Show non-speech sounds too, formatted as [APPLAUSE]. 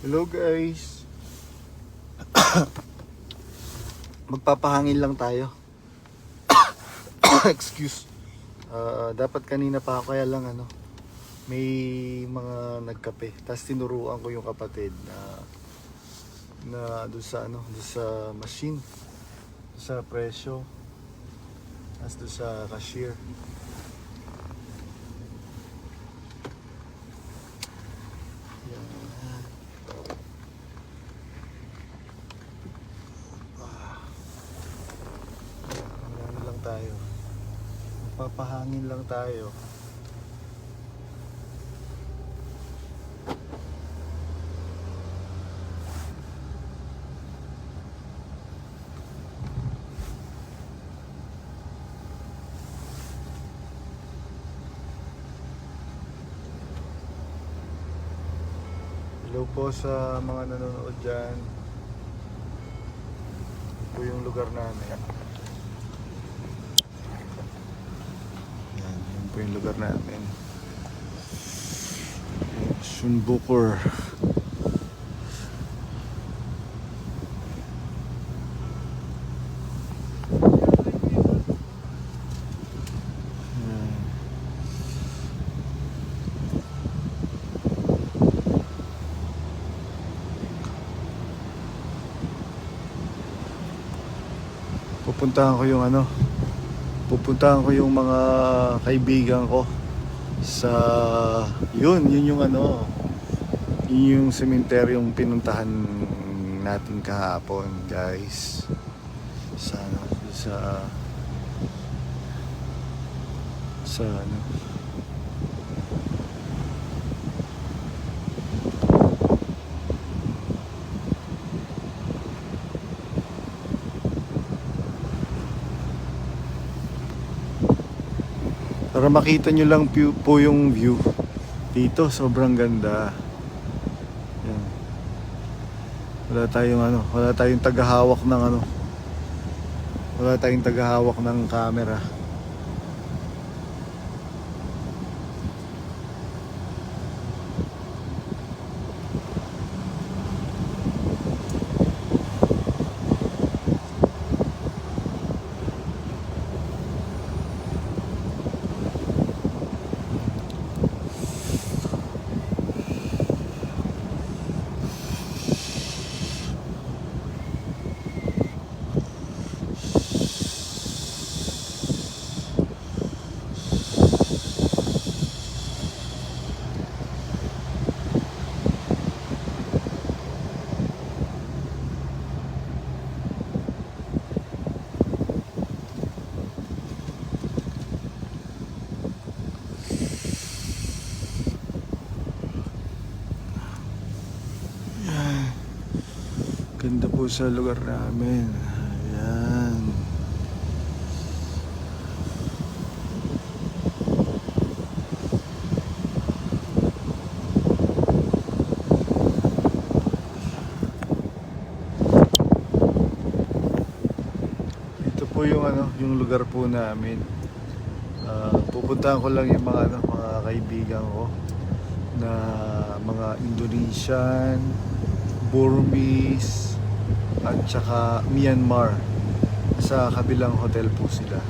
Hello guys. [COUGHS] Magpapahangin lang tayo. [COUGHS] Excuse. Ah, dapat kanina pa kaya lang ano. May mga nagkape. Tapos tinuruan ko yung kapatid na na doon sa ano, doon sa machine. Doon sa presyo. Tapos doon sa cashier. Yan. Ano lang tayo. Papahangin lang tayo. Hello po sa mga nanonood dyan. Ito yung lugar namin. Yan, yun po yung lugar namin. Sunbukur. Yan. pupuntahan ko yung ano pupuntahan ko yung mga kaibigan ko sa yun yun yung ano yun yung sementeryong pinuntahan natin kahapon guys. Sa ano sa sa ano Para makita nyo lang po yung view. Dito, sobrang ganda. Yan. Wala tayong ano, wala tayong tagahawak ng ano. Wala tayong tagahawak ng camera. Ganda po sa lugar namin. Ayan. Ito po yung ano, yung lugar po namin. Ah, pupuntahan ko lang yung mga ano, mga kaibigan ko na mga Indonesian, Burmese, at saka Myanmar. Sa kabilang hotel po sila.